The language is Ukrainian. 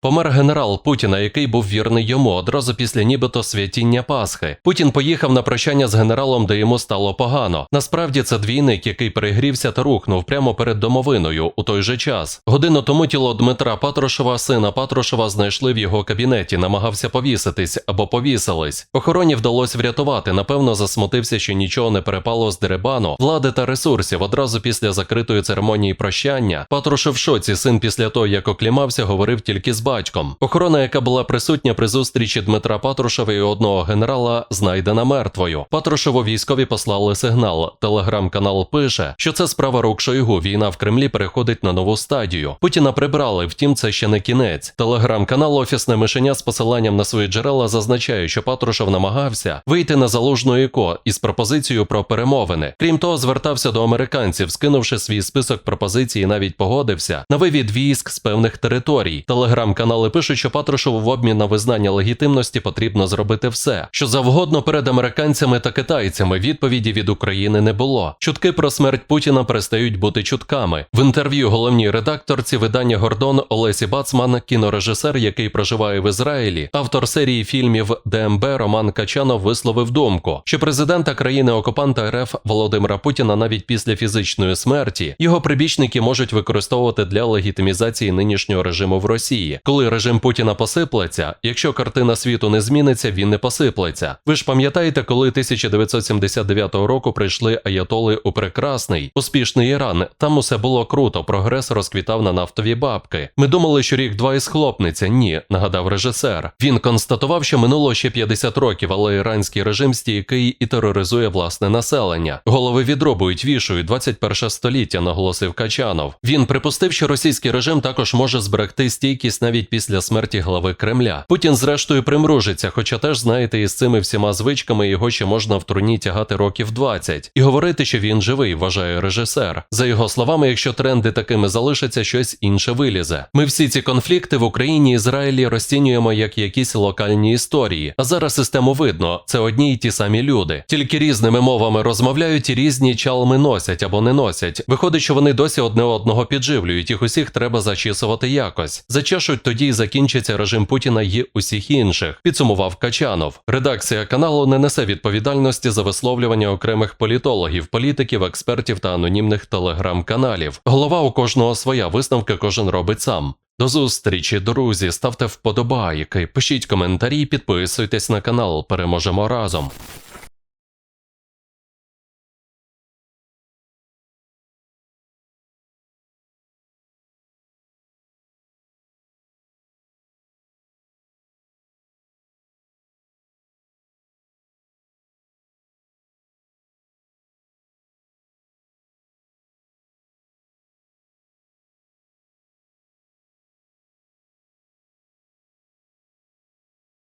Помер генерал Путіна, який був вірний йому одразу після нібито святіння Пасхи. Путін поїхав на прощання з генералом, де йому стало погано. Насправді це двійник, який перегрівся та рухнув прямо перед домовиною у той же час. Годину тому тіло Дмитра Патрушева, сина Патрушева, знайшли в його кабінеті, намагався повіситись або повісились. Охороні вдалося врятувати. Напевно, засмутився, що нічого не перепало з дерибану, влади та ресурсів. Одразу після закритої церемонії прощання. Патрушев в шоці, син після того, як оклімався, говорив тільки з батьком. Охорона, яка була присутня при зустрічі Дмитра Патрушева і одного генерала, знайдена мертвою. Патрушеву військові послали сигнал. Телеграм-канал пише, що це справа рук Шойгу. Війна в Кремлі переходить на нову стадію. Путіна прибрали, втім, це ще не кінець. Телеграм-канал Офісне мишеня з посиланням на свої джерела зазначає, що Патрушев намагався вийти на залужну ІКО із пропозицією про перемовини. Крім того, звертався до американців, скинувши свій список пропозицій, навіть погодився на вивід військ з певних територій. Телеграм-канали пишуть, що Патрушеву в обмін на визнання легітимності потрібно зробити все, що завгодно перед американцями та китайцями. Відповіді від України не було. Чутки про смерть Путіна перестають бути чутками. В інтерв'ю головній редакторці видання Гордон Олесі Бацман, кінорежисер, який проживає в Ізраїлі, автор серії фільмів ДМБ Роман Качанов висловив думку, що президента країни-окупанта РФ Володимира Путіна навіть після фізичної смерті його прибічники можуть використовувати для легітимізації нинішнього режиму в Росії. Коли режим Путіна посиплеться, якщо картина світу не зміниться, він не посиплеться. Ви ж пам'ятаєте, коли 1979 року прийшли аятоли у прекрасний, успішний Іран. Там усе було круто, прогрес розквітав на нафтові бабки. Ми думали, що рік-два і схлопнеться. Ні, нагадав режисер. Він констатував, що минуло ще 50 років, але іранський режим стійкий і тероризує власне населення. Голови відробують, вішують 21 століття, наголосив Качанов. Він припустив, що російський режим також може зберегти стійкість навіть після смерті глави Кремля. Путін, зрештою, примружиться, хоча теж знаєте, із цими всіма звичками його ще можна в труні тягати років 20. і говорити, що він живий, вважає режисер. За його словами, якщо тренди такими залишаться, щось інше вилізе. Ми всі ці конфлікти в Україні і Ізраїлі розцінюємо як якісь локальні історії. А зараз систему видно, це одні й ті самі люди. Тільки різними мовами розмовляють і різні чалми носять або не носять. Виходить, що вони досі одне одного підживлюють, їх усіх треба зачісувати якось. Зачешуть тоді й закінчиться режим Путіна й усіх інших. Підсумував Качанов. Редакція каналу не несе відповідальності за висловлювання окремих політологів, політиків, експертів та анонімних телеграм-каналів. Голова у кожного своя висновки кожен робить сам. До зустрічі, друзі, ставте вподобайки, пишіть коментарі, підписуйтесь на канал. Переможемо разом.